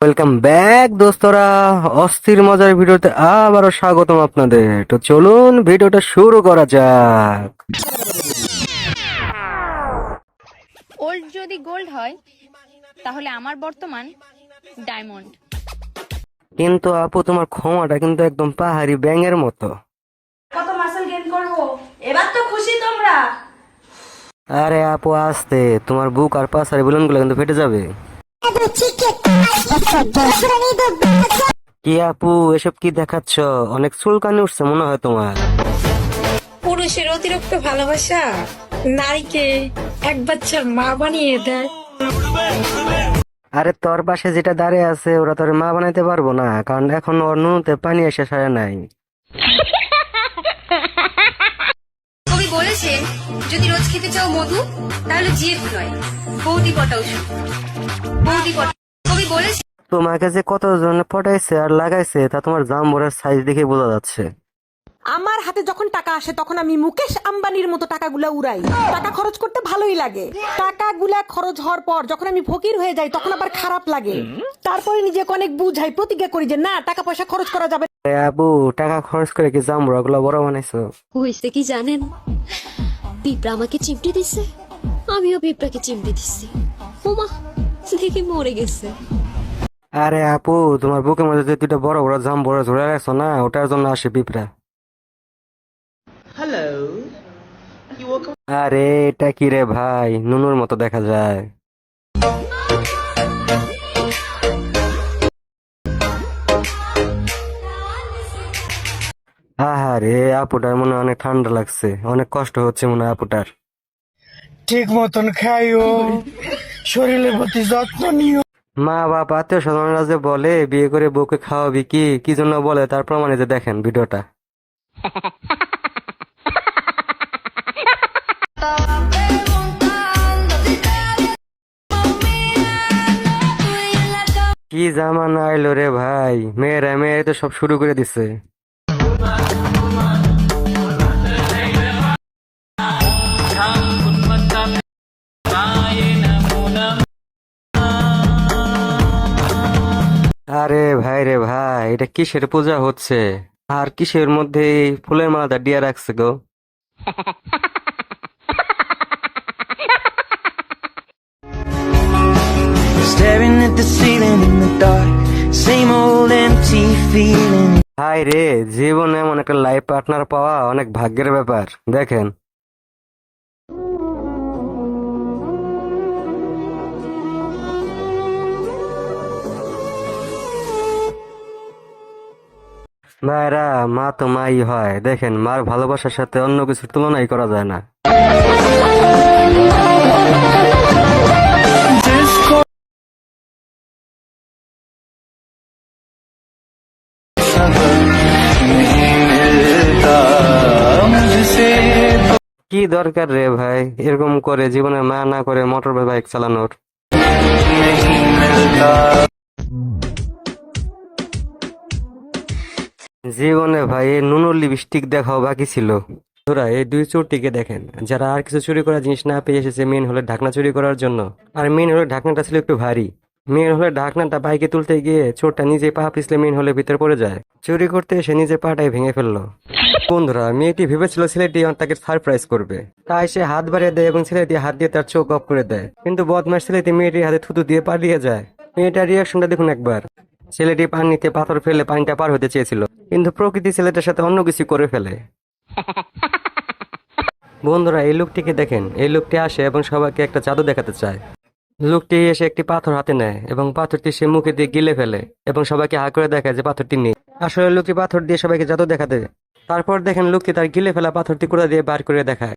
Welcome back দোস্তরা। অস্থির মজার ভিডিওতে আবারও স্বাগতম আপনাদের। তো চলুন ভিডিওটা শুরু করা যাক। ওল্ড যদি গোল্ড হয় তাহলে আমার বর্তমান ডায়মন্ড কিন্তু আপু তোমার ক্ষমাটা কিন্তু একদম পাহাড়ি ব্যাঙের মতো। কত মাসেল গেইন করব? এবার তো খুশি তোমরা। আরে আপু আসতে। তোমার বুক আর পাশারি বেলুনগুলো কিন্তু ফেটে যাবে। কি আপু এসব কি দেখাচ্ছ? অনেক চুলকানি উঠছে মনে হয় তোমার। পুরুষের অতিরিক্ত ভালোবাসা নারীকে এক বাচ্চার মা বানিয়ে দেয়। আরে তোর পাশে যেটা দাঁড়িয়ে আছে ওরা তোর মা বানাইতে পারব না কারণ এখন ওর নুনুতে পানি এসে সারে নাই। যদি রোজ খেতে চাও মধু তাহলে জিএফ নয় বৌদি পটাও শুধু বৌদি পটা কবি বলেছেন তোমাকে যে কতজন পটাইছে আর লাগাইছে তা তোমার জাম্বুরের সাইজ দেখে বোঝা যাচ্ছে। আমার হাতে যখন টাকা আসে তখন আমি মুকেশ আম্বানির মতো টাকাগুলা উড়াই। টাকা খরচ করতে ভালোই লাগে। টাকাগুলা খরচ হওয়ার পর যখন আমি ফকির হয়ে যাই তখন আবার খারাপ লাগে। তারপরে নিজেকে অনেক বুঝাই প্রতিজ্ঞা করি যে না টাকা পয়সা খরচ করা যাবে আবু টাকা খরচ করে কি জাম্বুরা গুলো বড় বানাইছো? হয়েছে কি জানেন? পিঁপড়া আমাকে চিমটি দিছে। আমিও পিঁপড়াকে চিমটি দিছি। ওমা দেখি মরে গেছে। আরে আপু তোমার বুকের মধ্যে যে দুটো বড় বড় জাম্বুরা ধরে রাখছো না ওটার জন্য আসে পিঁপড়া। আরে এটা কি রে ভাই? নুনুর মতো দেখা যায়। আহারে আপুটার মনে অনেক ঠান্ডা লাগছে। অনেক কষ্ট হচ্ছে মনে আপুটার। ঠিক মতন খাইও। শরীরের প্রতি যত্ন নিও। মা বাপ আত্মীয় স্বজনরা যে বলে বিয়ে করে বউকে খাওয়াবি কি? কি জন্য বলে? তার প্রমাণে যে দেখেন ভিডিওটা। কি জামানা আইলো রে ভাই? মেয়েরা মেয়ে তো সব শুরু করে দিছে। আরে ভাই রে ভাই এটা কিসের পূজা হচ্ছে? আর কিসের মধ্যে এই ফুলের মালাটা দিয়ে রাখছে গো? Staring at the ceiling in the dark Same old empty feeling. হাই রে জীবনে এমন একটা লাইফ পার্টনার পাওয়া অনেক ভাগ্যের ব্যাপার। দেখেন ভাইরা মা তো মাই হয়। দেখেন, মার ভালোবাসার সাথে অন্য কিছুর তুলনাই করা যায় না। কি দরকার রে ভাই? এরকম করে জীবনে মা না করে মোটর বাইক চালানোর। জীবনে ভাই, এই নুনুর লিপস্টিক দেখাও বাকি ছিল। তোরা এই দুই চোরটিকে দেখেন, যারা আর কিছু চুরি করার জিনিস না পেয়ে এসেছে মেন হলে ঢাকনা চুরি করার জন্য। আর মেন হলে ঢাকনাটা ছিল একটু ভারী। মেন হলে ঢাকনাটা বাইকে তুলতে গিয়ে চোরটা নিজে পা পিছলে মেন হলে ভিতরে পড়ে যায়। চুরি করতে এসে নিজে পাটাই ভেঙে ফেলল। বন্ধুরা, মেয়েটি ভেবেছিল ছেলেটি তাকে সারপ্রাইজ করবে। তাই সে হাত বাড়িয়ে দেয় এবং ছেলেটি হাত দিয়ে তার চোখ অফ করে দেয়। কিন্তু বদমাস ছেলেটি মেয়েটির হাতে থুতু দিয়ে পালিয়ে যায়। মেয়েটার রিয়াকশনটা দেখুন একবার। ছেলেটি পানিতে পাথর ফেলে পানিটা পার হতে চেয়েছিল, কিন্তু প্রকৃতি ছেলেটার সাথে অন্য কিছু করে ফেলে। বন্ধুরা, এই লোকটিকে দেখেন। এই লোকটি আসে এবং সবাইকে একটা জাদু দেখাতে চায়। লোকটি এসে একটি পাথর হাতে নেয় এবং পাথরটি সে মুখে দিয়ে গিলে ফেলে এবং সবাইকে হা করে দেখায় যে পাথরটি নেই। আসলে লোকটি পাথর দিয়ে সবাইকে জাদু দেখাতে তারপর দেখেন লোকটি তার গিলে ফেলা পাথরটি কুড়া দিয়ে বার করে দেখায়।